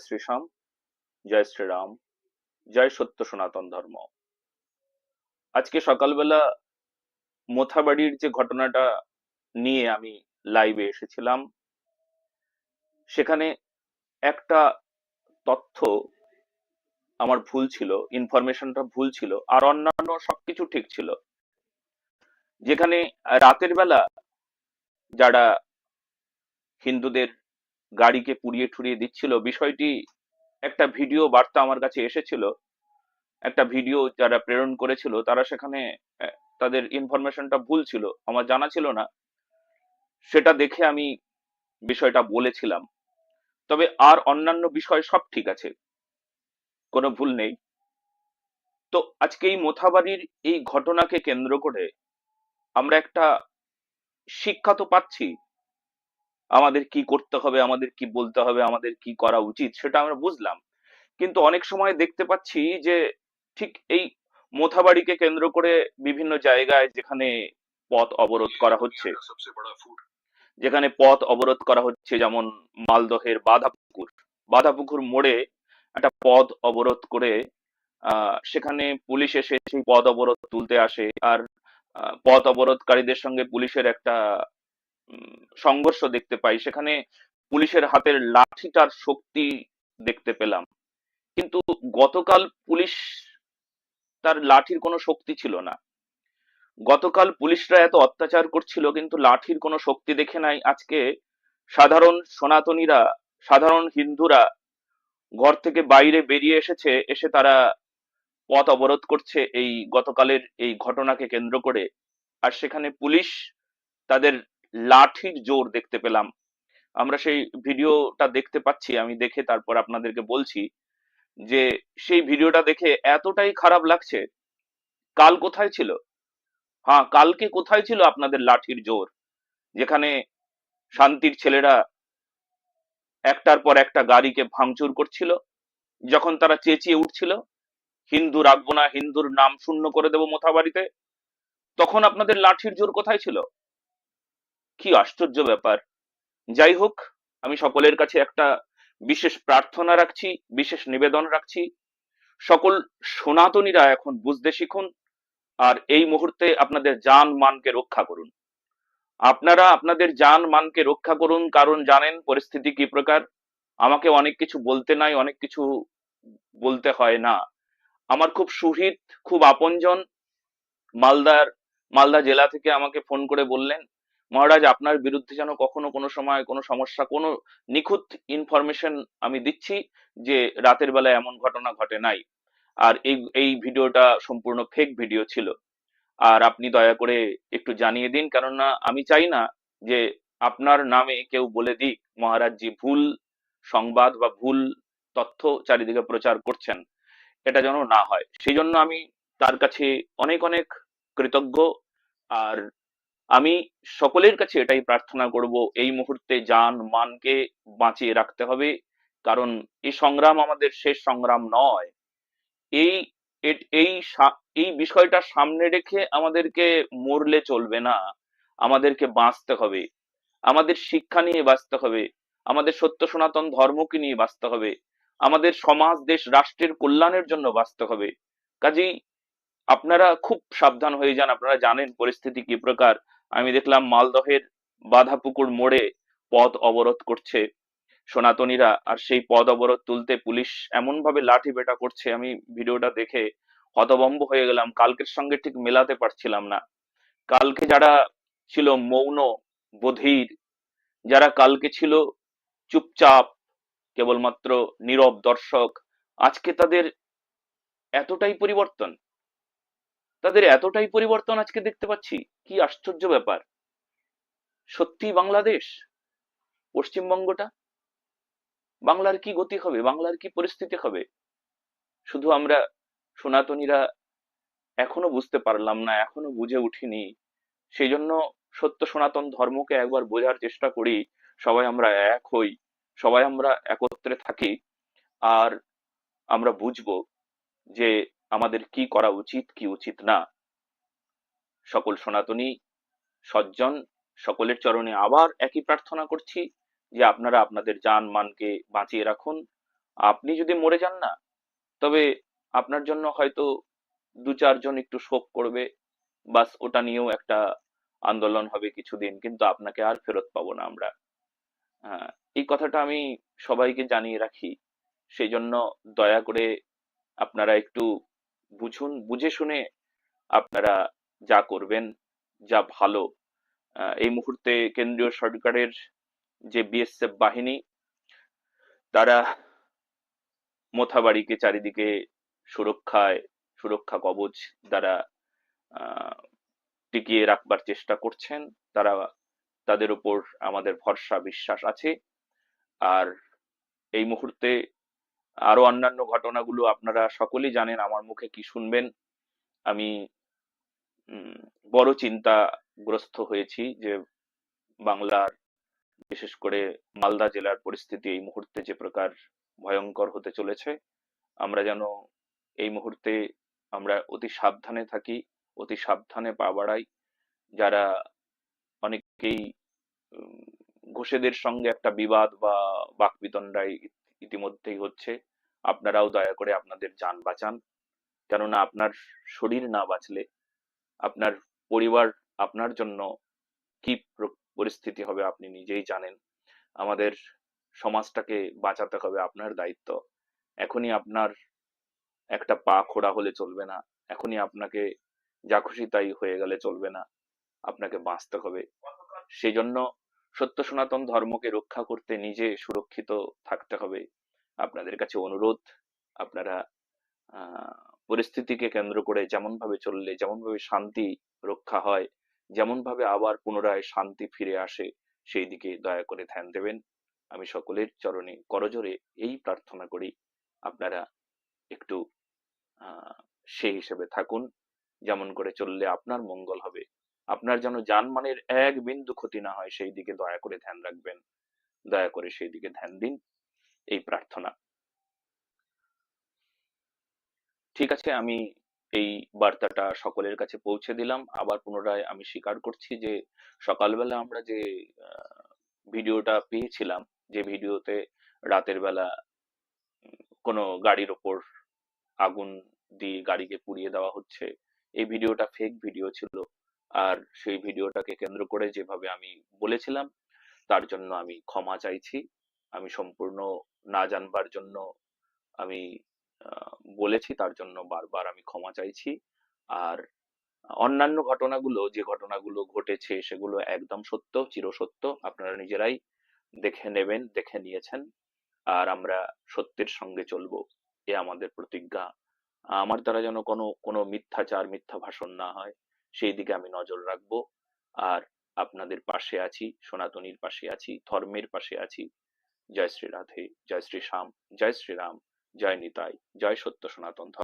জয় শ্রীশ্যাম জয় শ্রীরাম, জয় সত্য সনাতন ধর্ম। আজকে সকালবেলা মোথাবাড়ির যে ঘটনাটা নিয়ে আমি লাইভে এসেছিলাম, সেখানে একটা তথ্য আমার ভুল ছিল ইনফরমেশনটা ভুল ছিল, আর অন্যান্য সবকিছু ঠিক ছিল। যেখানে রাতের বেলা যারা হিন্দুদের গাড়িকে পুড়িয়ে ঠুরিয়ে দিচ্ছিল। বিষয়টি একটা ভিডিও বার্তা আমার কাছে এসেছিল। একটা ভিডিও যারা প্রেরণ করেছিল, তারা সেখানে তাদের ইনফরমেশনটা ভুল ছিল, আমার জানা ছিল না। সেটা দেখে আমি বিষয়টা বলেছিলাম। তবে আর অন্যান্য বিষয় সব ঠিক আছে, কোনো ভুল নেই। তো আজকে এই মোথাবাড়ির এই ঘটনাকে কেন্দ্র করে আমরা একটা শিক্ষা তো পাচ্ছি আমাদের কি করতে হবে, আমাদের কি বলতে হবে, আমাদের কি করা উচিত সেটা আমরা বুঝলাম। কিন্তু অনেক সময় দেখতে পাচ্ছি যে ঠিক এই মোথাবাড়িকে কেন্দ্র করে বিভিন্ন জায়গায় যেখানে পথ অবরোধ করা হচ্ছে, যেখানে পথ অবরোধ করা হচ্ছে যেমন মালদহের বাধাপুকুর। বাধাপুকুর মোড়ে একটা পথ অবরোধ করে সেখানে পুলিশ এসে সেই পথ অবরোধ তুলতে আসে। আর পথ অবরোধকারীদের সঙ্গে পুলিশের একটা সংঘর্ষ দেখতে পাই, সেখানে পুলিশের হাতের লাঠিটার শক্তি দেখতে পেলাম। কিন্তু গতকাল পুলিশ তার লাঠির কোনো শক্তি ছিল না। গতকাল পুলিশরা এত অত্যাচার করছিল, কিন্তু লাঠির কোনো শক্তি দেখে নাই। আজকে সাধারণ সনাতনীরা, সাধারণ হিন্দুরা ঘর থেকে বাইরে বেরিয়ে এসেছে, এসে তারা পথ অবরোধ করছে এই গতকালের এই ঘটনাকে কেন্দ্র করে। আর সেখানে পুলিশ তাদের লাঠির জোর দেখতে পেলাম। আমরা সেই ভিডিওটা দেখতে পাচ্ছি, আমি দেখে তারপর আপনাদেরকে বলছি যে সেই ভিডিওটা দেখে এতটাই খারাপ লাগছে। কাল কোথায় ছিল? হ্যাঁ কালকে কোথায় ছিল আপনাদের লাঠির জোর? যেখানে শান্তির ছেলেরা একটার পর একটা গাড়িকে ভাঙচুর করছিল, যখন তারা চেঁচিয়ে উঠছিল, হিন্দু রাখব না, হিন্দুর নাম শূন্য করে দেবো মোথাবাড়িতে। তখন আপনাদের লাঠির জোর কোথায় ছিল? কি আশ্চর্য ব্যাপার। যাই হোক, আমি সকলের কাছে একটা বিশেষ প্রার্থনা রাখছি, বিশেষ নিবেদন রাখছি। সকল সনাতনীরা এখন বুঝতে শিখুন আর এই মুহূর্তে আপনাদের যান মানকে রক্ষা করুন। আপনারা আপনাদের যান মানকে রক্ষা করুন, কারণ জানেন পরিস্থিতি কি প্রকার। আমাকে অনেক কিছু বলতে নাই, অনেক কিছু বলতে হয় না। আমার খুব সুহিত, খুব আপনজন। মালদার, মালদা জেলা থেকে আমাকে ফোন করে বললেন মহারাজ, আপনার বিরুদ্ধে যেন কখনো কোনো সময় কোনো সমস্যা, কোনো নিখুঁত ইনফরমেশন আমি দিচ্ছি যে রাতের বেলা এমন ঘটনা ঘটে নাই। আর এই এই ভিডিওটা সম্পূর্ণ ফেক ভিডিও ছিল। আর আপনি দয়া করে একটু জানিয়ে দিন, কেননা আমি চাই না যে আপনার নামে কেউ বলে দিক মহারাজ জি ভুল সংবাদ বা ভুল তথ্য চারিদিকে প্রচার করছেন। এটা যেন না হয়। সেই জন্য আমি তার কাছে অনেক অনেক কৃতজ্ঞ। আর আমি সকলের কাছে এটাই প্রার্থনা করব, এই মুহূর্তে জান মানকে বাঁচিয়ে রাখতে হবে, কারণ এই সংগ্রাম আমাদের শেষ সংগ্রাম নয়। এই এই এই বিষয়টা সামনে রেখে আমাদেরকে মরলে চলবে না, আমাদেরকে বাঁচতে হবে, আমাদের শিক্ষা নিয়ে বাঁচতে হবে, আমাদের সত্য সনাতন ধর্মকে নিয়ে বাঁচতে হবে, আমাদের সমাজ, দেশ, রাষ্ট্রের কল্যাণের জন্য বাঁচতে হবে। কাজেই আপনারা খুব সাবধান হয়ে যান, আপনারা জানেন পরিস্থিতি কি প্রকার আমি দেখলাম মালদহের বাধাপুকুর মোড়ে পথ অবরোধ করছে সনাতনীরা, আর সেই পদ অবরোধ তুলতে পুলিশ এমন ভাবে লাঠি পেটা করছে, আমি ভিডিওটা দেখে হতভম্ব হয়ে গেলাম। কালকের সঙ্গে ঠিক মেলাতে পারছিলাম না। কালকে যারা ছিল মৌন বধির, যারা কালকে ছিল চুপচাপ, কেবলমাত্র নীরব দর্শক, আজকে তাদের এতটাই পরিবর্তন। তাদের এতটাই পরিবর্তন আজকে দেখতে পাচ্ছি। কি আশ্চর্য ব্যাপার। সত্যি বাংলাদেশ? পশ্চিমবঙ্গটা? বাংলার কি গতি হবে? বাংলার কি পরিস্থিতি হবে? শুধু আমরা সনাতনীরা এখনও বুঝতে পারলাম না, এখনও বুঝে উঠিনি। সেই জন্য সত্য সনাতন ধর্মকে একবার বোঝার চেষ্টা করি। সবাই আমরা এক হই, সবাই আমরা একত্রে থাকি, আর আমরা বুঝব যে আমাদের কি করা উচিত কি উচিত না। সকল সনাতনী সজ্জন সকলের চরণে আবার একই প্রার্থনা করছি যে আপনারা আপনাদের জান মানকে বাঁচিয়ে রাখুন। আপনি যদি মরে যান না তবে আপনার জন্য হয়তো দু চারজন একটু শোক করবে বাস ওটা নিয়েও একটা আন্দোলন হবে কিছুদিন কিন্তু আপনাকে আর ফেরত পাবো না আমরা। হ্যাঁ, এই কথাটা আমি সবাইকে জানিয়ে রাখি। সেই জন্য দয়া করে আপনারা একটু বুঝুন, বুঝে শুনে আপনারা যা করবেন, যা ভালো এই মুহূর্তে কেন্দ্রীয় সরকারের যে বিএসএফ বাহিনী, তারা মোথাবাড়িকে চারিদিকে সুরক্ষায়, সুরক্ষা কবচ দ্বারা টিকিয়ে রাখবার চেষ্টা করছেন। তারা, তাদের উপর আমাদের ভরসা, বিশ্বাস আছে। আর এই মুহূর্তে আরও অন্যান্য ঘটনাগুলো আপনারা সকলেই জানেন, আমার মুখে কি শুনবেন। আমি বড় চিন্তাগ্রস্ত হয়েছি যে বাংলার, বিশেষ করে মালদা জেলার পরিস্থিতি এই মুহূর্তে যে প্রকার ভয়ঙ্কর হতে চলেছে, আমরা যেন এই মুহূর্তে আমরা অতি সাবধানে থাকি, অতি সাবধানে পা বাড়াই। যারা অনেকেই ঘোষেদের সঙ্গে একটা বিবাদ বা বাকবিতণ্ডায় ইতিমধ্যেই হচ্ছে। আপনারাও দয়া করে আপনাদের যান বাঁচান। কেননা আপনার শরীর না বাঁচলে আপনার পরিবার আপনার জন্য কি পরিস্থিতি হবে আপনি নিজেই জানেন। আমাদের সমাজটাকে বাঁচাতে হবে আপনার দায়িত্ব। এখনই আপনার একটা পা খোড়া হলে চলবে না। এখনই আপনাকে যা খুশি তাই হয়ে গেলে চলবে না। আপনাকে বাঁচতে হবে। সেই জন্য সত্য সনাতন ধর্মকে রক্ষা করতে নিজে সুরক্ষিত থাকতে হবে। আপনাদের কাছে অনুরোধ, আপনারা পরিস্থিতিকে কেন্দ্র করে যেমন ভাবে চললে যেমন ভাবে শান্তি রক্ষা হয় যেমন ভাবে আবার পুনরায় শান্তি ফিরে আসে, সেই দিকে দয়া করে ধ্যান দেবেন। আমি সকলের চরণে করজোরে এই প্রার্থনা করি, আপনারা একটু সেই হিসেবে থাকুন। যেমন করে চললে আপনার মঙ্গল হবে। আপনার যেন জানমানের এক বিন্দু ক্ষতি না হয়, সেই দিকে দয়া করে ধ্যান রাখবেন। দয়া করে সেই দিকে ধ্যান দিন। এই প্রার্থনা। ঠিক আছে, আমি এই বার্তাটা সকলের কাছে পৌঁছে দিলাম। আবার পুনরায় আমি স্বীকার করছি যে, সকালবেলা আমরা যে ভিডিওটা পেয়েছিলাম, যে ভিডিওতে রাতের বেলা কোনো গাড়ির ওপর আগুন দিয়ে গাড়িকে পুড়িয়ে দেওয়া হচ্ছে, এই ভিডিওটা ফেক ভিডিও ছিল। আর সেই ভিডিওটাকে কেন্দ্র করে যেভাবে আমি বলেছিলাম, তার জন্য আমি ক্ষমা চাইছি। আমি সম্পূর্ণ না জানবার জন্য আমি বলেছি, তার জন্য বারবার আমি ক্ষমা চাইছি। আর অন্যান্য ঘটনাগুলো, যে ঘটনাগুলো ঘটেছে, সেগুলো একদম সত্য, চিরসত্য, আপনারা নিজেরাই দেখে নেবেন, দেখে নিয়েছেন। আর আমরা সত্যের সঙ্গে চলবো, এ আমাদের প্রতিজ্ঞা। আমার দ্বারা যেন কোনো কোনো মিথ্যাচার, মিথ্যা ভাষণ না হয়। সেই দিকে আমি নজর রাখব। আর আপনাদের পাশে আছি, সনাতনীর পাশে আছি, ধর্মের পাশে আছি। জয় শ্রী রাধে, জয় শ্রী শ্যাম, জয় শ্রীরাম, জয় নিতাই, জয় সত্য সনাতন ধর্ম।